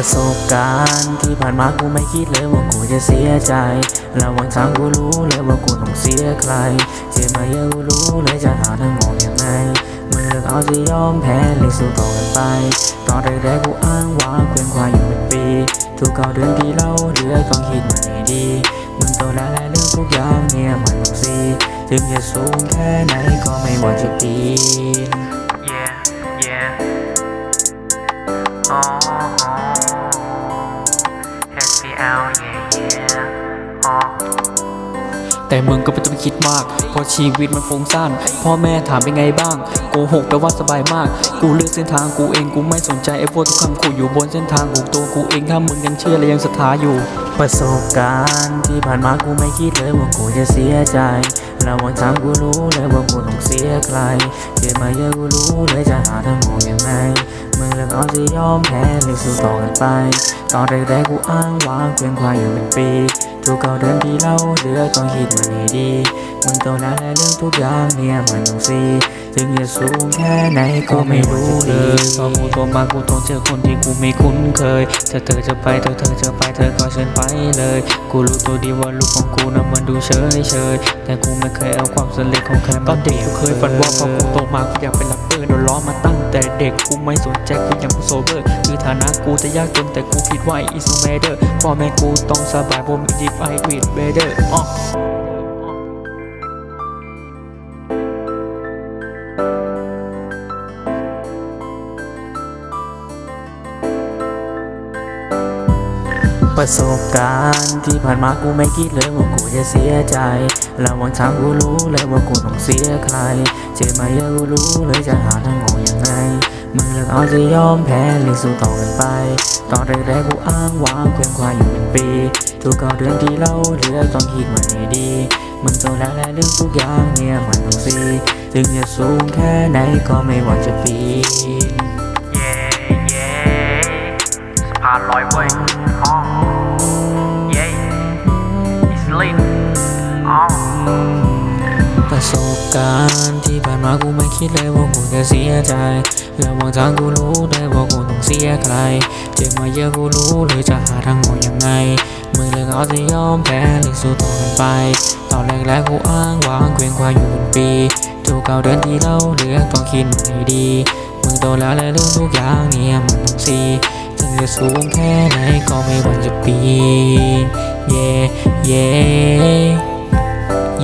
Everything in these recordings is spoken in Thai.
ประสบการณ์ที่ผ่านมากูไม่คิดเลยว่ากูจะเสียใจ ระหว่างทางกูรู้เลยว่ากูต้องเสียใคร เจ็บมาเยอะกูรู้เลยจะหาทางออกยังไงมึงเลือกเอาจะยอมแพ้หรือสู้ต่อกันไป ตอนแรกๆกูอ้างว่าเพียงควายอยู่เป็นปี ทุกเก้าเดือนที่เราเหลือต้องคิดมันให้ดีมึงโตแล้วและเรื่องทุกอย่างเนี่ยมันต้องซีถึงจะสูงแค่ไหนก็ไม่หว่าจะปีน แต่มึงก็ไม่ต้องไปคิดมาก เพราะชีวิตมันฟงซ่านพ่อแม่ถามเป็นไงบ้าง โกหกแปลว่าสบายมาก กูเลือกเส้นทางกูเองกูไม่สนใจไอ้พวกทุกคำขู่อยู่บนเส้นทางของตัวกูเองถ้ามึงยังเชื่อและยังศรัทธาอยู่ ประสบการณ์ที่ผ่านมากูไม่คิดเลยว่ากูจะเสียใจระหว่างทางกูรู้เลยว่ากูต้องเสียใครเจ็บมาเยอะกูรู้เลยจะหาทางออกยังไงมึงเลือกเอาจะยอมแพ้หรือสู้ต่อกันไป ตอนแรกๆกูอ้างว่าเพียงควายอยู่เป็นปี ทุกเก้าเดือนที่เราเหลือต้องคิดมันให้ดีมึงโตแล้วและเรื่องทุกอย่างเนี่ยมันต้องซีถึงจะสูงแค่ไหนก็ไม่รู้ดีพอกูโตมากูต้องเจอคนที่กูไม่คุ้นเคยถ้าเธอจะไปเธอเธอจะไปเธอก็เชิญไปเลย กูรู้ตัวดีว่าลูกของกูนะมันดูเฉยเฉยแต่กูไม่เคยเอาความสำเร็จของใครตอนเด็กกูเคยฝันว่าพอกูโตมากูอยากเป็นแรปเป อร์โดนล้อมาตั้งแต่เด็กกูไม่สนใจกูยังกูโซเบอร์คือฐานะกูจะยากจนแต่กูคิดว่า is no matter พ่อแม่กูต้องสบายผมมีจิตไฟกรีดเบเดอร์อ๋ ประสบการณ์ที่ผ่านมากูไม่คิดเลยว่ากูจะเสียใจระหว่างทางกูรู้เลยว่ากูต้องเสียใคร เจ็บมาเยอะกูรู้เลยจะหาทางออกยังไงมึงเลือกเอาจะยอมแพ้หรือสู้ต่อกันไป ตอนแรกๆกูอ้างว่าเพียงควายอยู่เป็นปีทุกเก้าเดือนที่เราเลือต้องคิดมันให้ดีมึงโตแล้วและเรื่องทุกอย่างเนี่ยมันต้องซีถึงจะสูงแค่ไหนก็ไม่ว่าจะปีนเย่เย่สะพานลอยเว้ย ประสบการณ์ที่ผ่านมากูไม่คิดเลยว่ากูจะเสียใจระหว่างทางกูรู้ได้ว่ากูต้องเสียใคร เจ็บมาเยอะกูรู้เลยจะหาทางออกยังไงมึงเลือกเอาจะยอมแพ้หรือสู้ต่อกันไป ตอนแรกๆกูอ้างวางเกวียงควายอยู่เป็นปีทุกเก้าเดือนที่เราเหลือต้องคิดมันให้ดีมึงโตแล้วและเรื่องทุกอย่างเนี่ยมันต้องซีถึงจะสูงแค่ไหนก็ไม่หวั่นจะปีน yeah yeah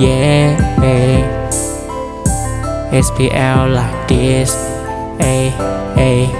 yeah hey. SPL like this, a a